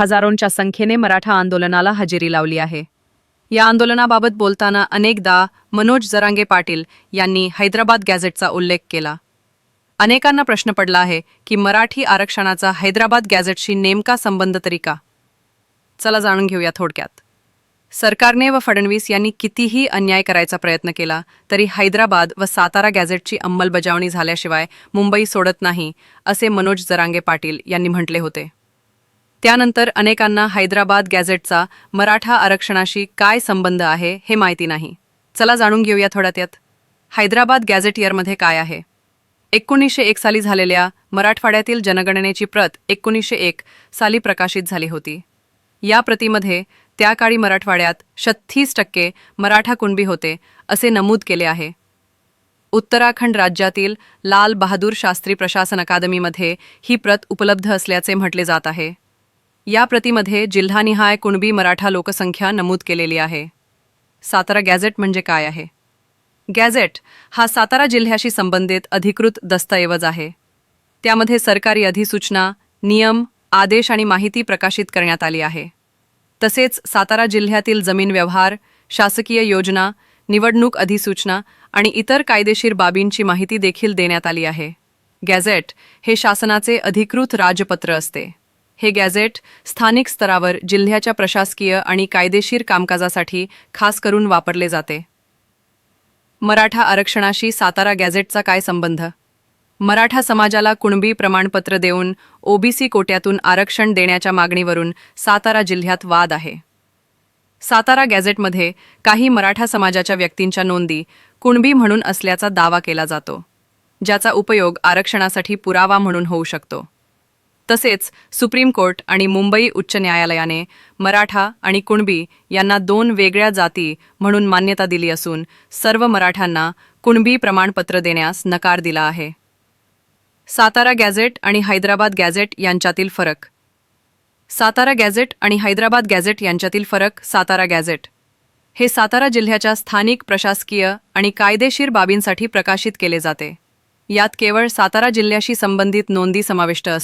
हजारोंच्या संख्येने मराठा आंदोलनाला हजेरी लावली आहे. या आंदोलनाबाबत बोलताना अनेकदा मनोज जरांगे पाटील यांनी हैदराबाद गॅझेटचा उल्लेख केला. अनेकांना प्रश्न पडला आहे की मराठी आरक्षणाचा हैदराबाद गॅझेटशी नेमका संबंध तरी का? चला जाणून घेऊया थोडक्यात. सरकारने व फडणवीस यांनी कितीही अन्याय करायचा प्रयत्न केला तरी हैदराबाद व सातारा गॅझेटची अंमलबजावणी झाल्याशिवाय मुंबई सोडत नाही असे मनोज जरांगे पाटील यांनी म्हटले होते. त्यानंतर अनेकांना हैदराबाद गॅझेटचा मराठा आरक्षणाशी काय संबंध आहे हे माहिती नाही. चला जाणून घेऊया थोड्यात यात हैदराबाद गॅझेट इयरमध्ये काय आहे? एकोणीसशे एक साली झालेल्या मराठवाड्यातील जनगणनेची प्रत एकोणीसशे एक साली प्रकाशित झाली होती. या प्रतीमध्ये त्या काळी मराठवाड्यात छत्तीस टक्के मराठा कुणबी होते असे नमूद केले आहे. उत्तराखंड राज्यातील लाल बहादूर शास्त्री प्रशासन अकादमीमध्ये ही प्रत उपलब्ध असल्याचे म्हटले जात आहे. या प्रतीमध्ये जिल्हानिहाय कुणबी मराठा लोकसंख्या नमूद केलेली आहे. सातारा गॅझेट म्हणजे काय आहे? गॅझेट हा सातारा जिल्ह्याशी संबंधित अधिकृत दस्तऐवज आहे. त्यामध्ये सरकारी अधिसूचना नियम आदेश आणि माहिती प्रकाशित करण्यात आली आहे. तसेच सातारा जिल्ह्यातील जमीन व्यवहार शासकीय योजना निवडणूक अधिसूचना आणि इतर कायदेशीर बाबींची माहिती देखील देण्यात आली आहे. गॅझेट हे शासनाचे अधिकृत राजपत्र असते. हे गॅझेट स्थानिक स्तरावर जिल्ह्याच्या प्रशासकीय आणि कायदेशीर कामकाजासाठी खास करून वापरले जाते. मराठा आरक्षणाशी सातारा गॅझेटचा काय संबंध? मराठा समाजाला कुणबी प्रमाणपत्र देऊन ओबीसी कोट्यातून आरक्षण देण्याच्या मागणीवरून सातारा जिल्ह्यात वाद आहे. सातारा गॅझेटमध्ये काही मराठा समाजाच्या व्यक्तींच्या नोंदी कुणबी म्हणून असल्याचा दावा केला जातो ज्याचा उपयोग आरक्षणासाठी पुरावा म्हणून होऊ शकतो. तसेच सुप्रीम कोर्ट आणि मुंबई उच्च न्यायालयाने मराठा आणि कुणबी यांना दोन वेगळ्या जाती म्हणून मान्यता दिली असून सर्व मराठ्यांना कुणबी प्रमाणपत्र देण्यास नकार दिला आहे. सातारा गॅझेट आणि हैदराबाद गॅझेट यांच्यातील फरक. सातारा गॅझेट आणि हैदराबाद गॅझेट यांच्यातील फरक सातारा गॅझेट. हे सातारा जिल्ह्याच्या स्थानिक प्रशासकीय आणि कायदेशीर बाबींसाठी प्रकाशित केले जाते. यात केवळ सातारा जिल्ह्याशी संबंधित नोंदी समाविष्ट असतात.